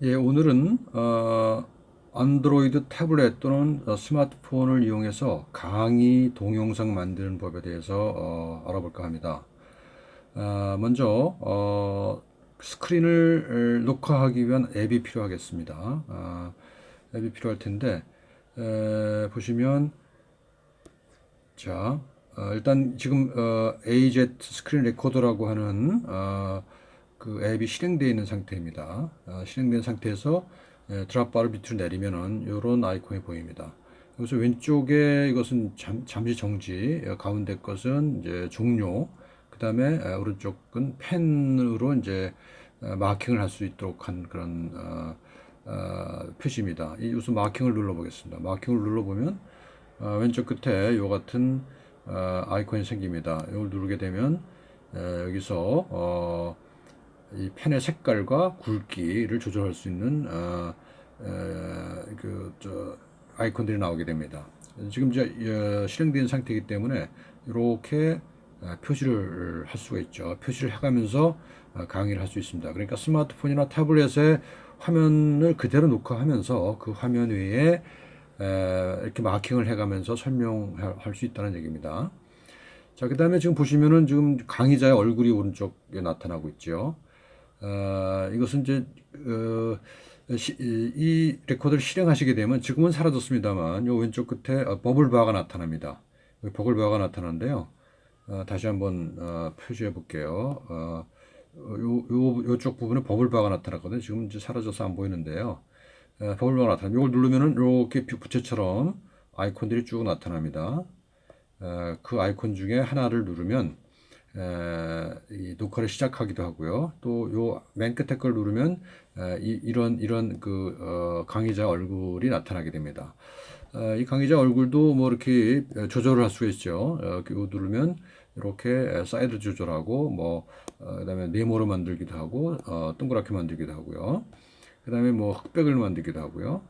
예, 오늘은 어, 안드로이드 태블릿 또는 어, 스마트폰을 이용해서 강의 동영상 만드는 법에 대해서 어, 알아볼까 합니다. 아, 먼저 어, 스크린을 녹화하기 위한 앱이 필요하겠습니다. 아, 앱이 필요할 텐데 에, 보시면 자 어, 일단 지금 어, AZ 스크린 레코더라고 하는 어, 그 앱이 실행되어 있는 상태입니다. 어, 실행된 상태에서 예, 드랍바를 밑으로 내리면은 이런 아이콘이 보입니다. 여기서 왼쪽에 이것은 잠, 잠시 정지, 어, 가운데 것은 이제 종료, 그 다음에 어, 오른쪽은 펜으로 이제 어, 마킹을 할 수 있도록 한 그런 어, 어, 표시입니다. 이 우선 마킹을 눌러보겠습니다. 마킹을 눌러보면 어, 왼쪽 끝에 이 같은 어, 아이콘이 생깁니다. 이걸 누르게 되면 에, 여기서 어, 이 펜의 색깔과 굵기를 조절할 수 있는 어, 에, 그, 저, 아이콘들이 나오게 됩니다. 지금 이제 어, 실행된 상태이기 때문에 이렇게 어, 표시를 할 수가 있죠. 표시를 해가면서 어, 강의를 할 수 있습니다. 그러니까 스마트폰이나 태블릿에 화면을 그대로 녹화하면서 그 화면 위에 에, 이렇게 마킹을 해가면서 설명할 수 있다는 얘기입니다. 자, 그 다음에 지금 보시면은 지금 강의자의 얼굴이 오른쪽에 나타나고 있죠. 어, 이것은 이제 어, 시, 이 레코드를 실행하시게 되면 지금은 사라졌습니다만 요 왼쪽 끝에 어, 버블 바가 나타납니다. 여기 버블 바가 나타나는데요. 어, 다시 한번 어, 표시해 볼게요. 어, 요, 요, 요쪽 부분에 버블 바가 나타났거든요. 지금 이제 사라져서 안 보이는데요. 어, 버블 바가 나타나면 이걸 누르면은 이렇게 부채처럼 아이콘들이 쭉 나타납니다. 어, 그 아이콘 중에 하나를 누르면 에, 이 녹화를 시작하기도 하고요. 또 요 맨 끝에 걸 누르면 에, 이, 이런 이런 그 어, 강의자 얼굴이 나타나게 됩니다. 어, 이 강의자 얼굴도 뭐 이렇게 조절을 할 수가 있죠. 어, 이거 누르면 이렇게 사이드 조절하고 뭐 어, 그다음에 네모로 만들기도 하고 어, 동그랗게 만들기도 하고요. 그다음에 뭐 흑백을 만들기도 하고요.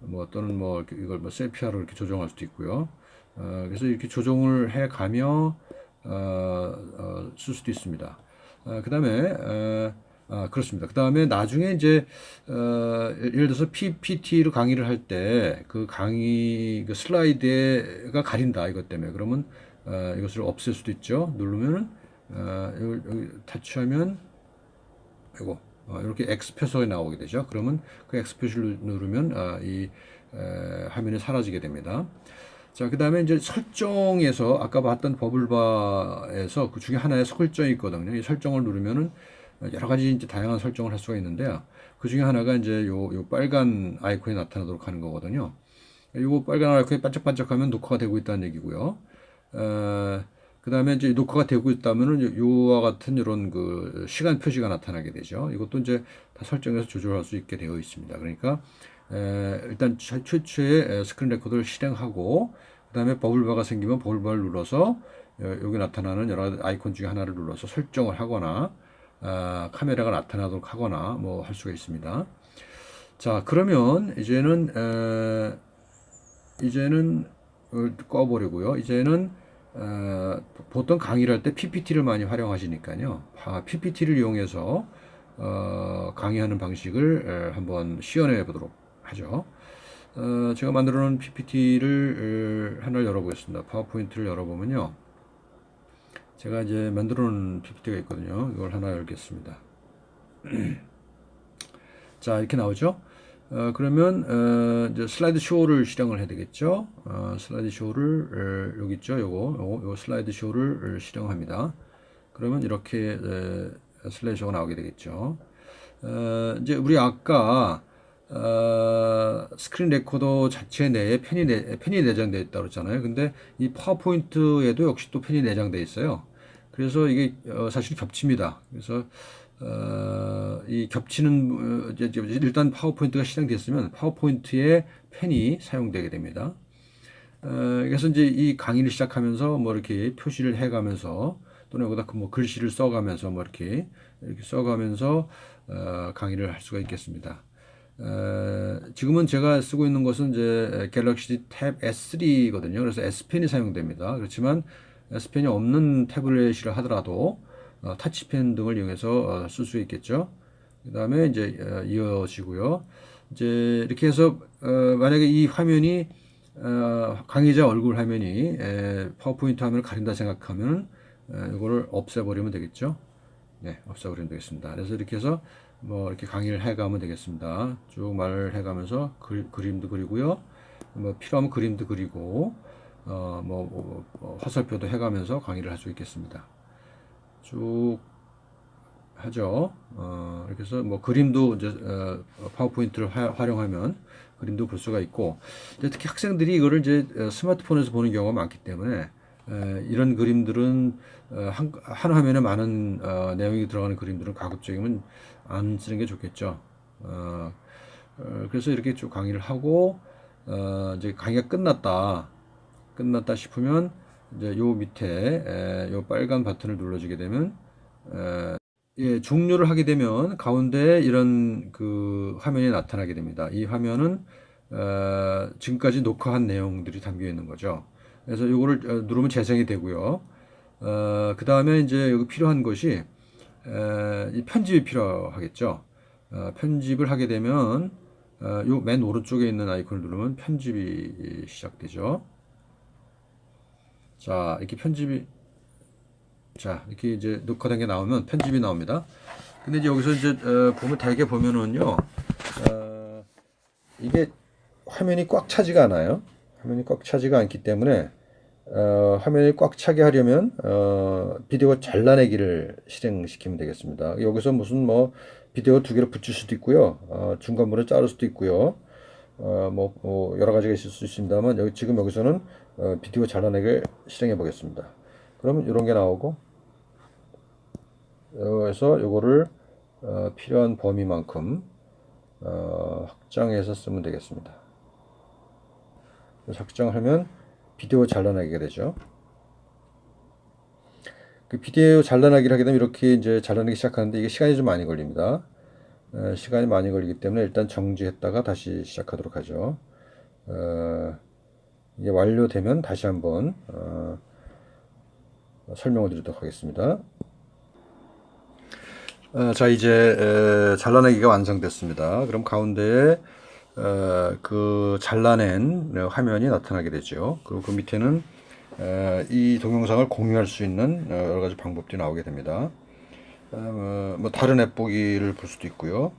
뭐 또는 뭐 이걸 뭐 셀피아로 이렇게 조정할 수도 있고요. 어, 그래서 이렇게 조정을 해 가며 어, 어, 쓸 수도 있습니다. 어, 그 다음에, 어, 아, 그렇습니다. 그 다음에 나중에 이제, 어, 예를 들어서 PPT로 강의를 할 때 그 강의 그 슬라이드가 가린다. 이것 때문에. 그러면, 어, 이것을 없앨 수도 있죠. 누르면은, 어, 여기, 여기 타치하면, 이거, 어, 이렇게 X 표석이 나오게 되죠. 그러면 그 X 표시를 누르면, 어, 이, 에, 화면이 사라지게 됩니다. 자, 그 다음에 이제 설정에서 아까 봤던 버블바에서 그 중에 하나의 설정이 있거든요. 이 설정을 누르면은 여러 가지 이제 다양한 설정을 할 수가 있는데요. 그 중에 하나가 이제 요, 요 빨간 아이콘이 나타나도록 하는 거거든요. 요 빨간 아이콘이 반짝반짝하면 녹화가 되고 있다는 얘기고요. 어, 그 다음에 이제 녹화가 되고 있다면은 요와 같은 이런 그 시간 표시가 나타나게 되죠. 이것도 이제 다 설정해서 조절할 수 있게 되어 있습니다. 그러니까 일단 최초의 스크린 레코더를 실행하고 그 다음에 버블바가 생기면 버블바를 눌러서 어, 여기 나타나는 여러 아이콘 중에 하나를 눌러서 설정을 하거나 아, 카메라가 나타나도록 하거나 뭐 할 수가 있습니다. 자 그러면 이제는 에, 이제는 꺼버리고요. 이제는 어, 보통 강의를 할 때 PPT를 많이 활용하시니까요. PPT를 이용해서 어, 강의하는 방식을 한번 시연해 보도록 하죠. 어, 제가 만들어 놓은 PPT를 어, 하나를 열어보겠습니다. 파워포인트를 열어보면요. 제가 이제 만들어 놓은 PPT가 있거든요. 이걸 하나 열겠습니다. 자, 이렇게 나오죠. 어, 그러면 어, 이제 슬라이드 쇼를 실행을 해야 되겠죠. 어, 슬라이드 쇼를 어, 여기 있죠. 요거, 요거, 요거 슬라이드 쇼를 실행합니다. 그러면 이렇게 에, 슬라이드 쇼가 나오게 되겠죠. 어, 이제 우리 아까 어, 스크린 레코더 자체 내에 펜이, 내, 펜이 내장되어 있다고 그랬잖아요. 근데 이 파워포인트에도 역시 또 펜이 내장되어 있어요. 그래서 이게 어, 사실 겹칩니다. 그래서 어, 이 겹치는 어, 일단 파워포인트가 실행됐으면 파워포인트에 펜이 사용되게 됩니다. 어, 그래서 이제 이 강의를 시작하면서 뭐 이렇게 표시를 해가면서 또는 여기다 그뭐 글씨를 써가면서 뭐 이렇게 이렇게 써가면서 어, 강의를 할 수가 있겠습니다. 지금은 제가 쓰고 있는 것은 이제 갤럭시 탭 S3거든요. 그래서 S펜이 사용됩니다. 그렇지만 S펜이 없는 태블릿이라 하더라도 어, 타치펜 등을 이용해서 어, 쓸수 있겠죠. 그 다음에 이제 어, 이어지고요. 이제 이렇게 해서 어, 만약에 이 화면이 어, 강의자 얼굴 화면이 에, 파워포인트 화면을 가린다 생각하면 에, 이거를 없애버리면 되겠죠. 네, 없애버리면 되겠습니다. 그래서 이렇게 해서 뭐 이렇게 강의를 해가면 되겠습니다. 쭉 말을 해가면서 그, 그림도 그리고요. 뭐 필요하면 그림도 그리고 어, 뭐, 뭐, 뭐 화살표도 해가면서 강의를 할 수 있겠습니다. 쭉 하죠. 어, 이렇게 해서 뭐 그림도 이제 어, 파워포인트를 하, 활용하면 그림도 볼 수가 있고 특히 학생들이 이거를 이제 어, 스마트폰에서 보는 경우가 많기 때문에 에, 이런 그림들은 어, 한, 한 화면에 많은 어, 내용이 들어가는 그림들은 가급적이면 안 쓰는 게 좋겠죠. 어, 어, 그래서 이렇게 쭉 강의를 하고 어, 이제 강의가 끝났다 끝났다 싶으면 이제 요 밑에 에, 요 빨간 버튼을 눌러주게 되면 에, 예, 종료를 하게 되면 가운데 이런 그 화면이 나타나게 됩니다. 이 화면은 어, 지금까지 녹화한 내용들이 담겨 있는 거죠. 그래서 이거를 어, 누르면 재생이 되고요. 어, 그 다음에 이제 여기 필요한 것이 에, 이 편집이 필요하겠죠. 어, 편집을 하게 되면 어, 요맨 오른쪽에 있는 아이콘을 누르면 편집이 시작되죠. 자, 이렇게 편집이 자, 이렇게 이제 녹화된 게 나오면 편집이 나옵니다. 근데 이제 여기서 이제 어, 보면 대개 보면은요, 어, 이게 화면이 꽉 차지가 않아요. 화면이 꽉 차지가 않기 때문에 어, 화면이 꽉 차게 하려면 어, 비디오 잘라내기를 실행시키면 되겠습니다. 여기서 무슨 뭐 비디오 두 개를 붙일 수도 있고요, 어, 중간부를 자를 수도 있고요. 어, 뭐, 뭐 여러 가지가 있을 수 있습니다만 여기 지금 여기서는 어, 비디오 잘라내기를 실행해 보겠습니다. 그러면 이런 게 나오고 그래서 요거를 어, 필요한 범위만큼 어, 확장해서 쓰면 되겠습니다. 확장하면 비디오 잘라내기가 되죠. 그 비디오 잘라내기를 하게 되면 이렇게 이제 잘라내기 시작하는데 이게 시간이 좀 많이 걸립니다. 어, 시간이 많이 걸리기 때문에 일단 정지했다가 다시 시작하도록 하죠. 어, 이게 완료되면 다시 한번 어, 설명을 드리도록 하겠습니다. 어, 자 이제 에, 잘라내기가 완성됐습니다. 그럼 가운데에 어, 그 잘라낸 화면이 나타나게 되죠. 그리고 그 밑에는 에, 이 동영상을 공유할 수 있는 어, 여러 가지 방법들이 나오게 됩니다. 어, 뭐 다른 앱 보기를 볼 수도 있고요.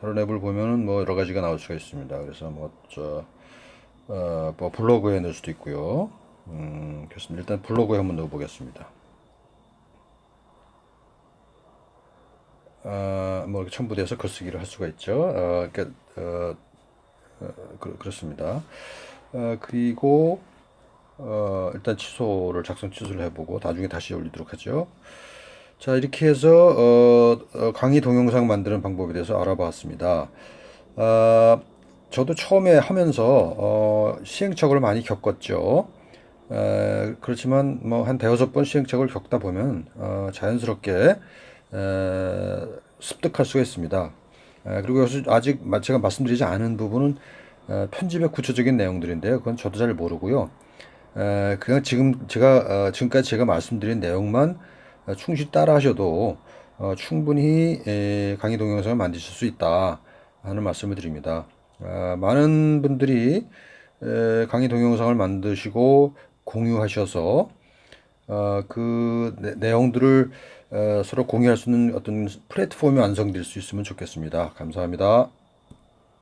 다른 앱을 보면은 뭐 여러 가지가 나올 수가 있습니다. 그래서 뭐저 어, 뭐 블로그에 넣을 수도 있고요. 음, 그렇습니다. 일단 블로그에 한번 넣어보겠습니다. 어, 뭐 첨부돼서 글쓰기를 할 수가 있죠. 어, 그러니까, 어, 어, 그, 렇습니다 어, 그리고 어, 일단 취소를 작성 취소를 해보고 나중에 다시 올리도록 하죠. 자 이렇게 해서 어, 어, 강의 동영상 만드는 방법에 대해서 알아봤습니다. 어, 저도 처음에 하면서 어, 시행착오를 많이 겪었죠. 에, 그렇지만 뭐 한 대여섯 번 시행착오를 겪다 보면 어, 자연스럽게 에, 습득할 수가 있습니다. 에, 그리고 여기서 아직 제가 말씀드리지 않은 부분은 에, 편집의 구체적인 내용들인데요. 그건 저도 잘 모르고요. 에, 그냥 지금 제가 어, 지금까지 제가 말씀드린 내용만 충실히 따라하셔도 어, 충분히 에, 강의 동영상을 만드실 수 있다 하는 말씀을 드립니다. 아, 많은 분들이 에, 강의 동영상을 만드시고 공유하셔서 어, 그 내, 내용들을 어, 서로 공유할 수 있는 어떤 플랫폼이 완성될 수 있으면 좋겠습니다. 감사합니다.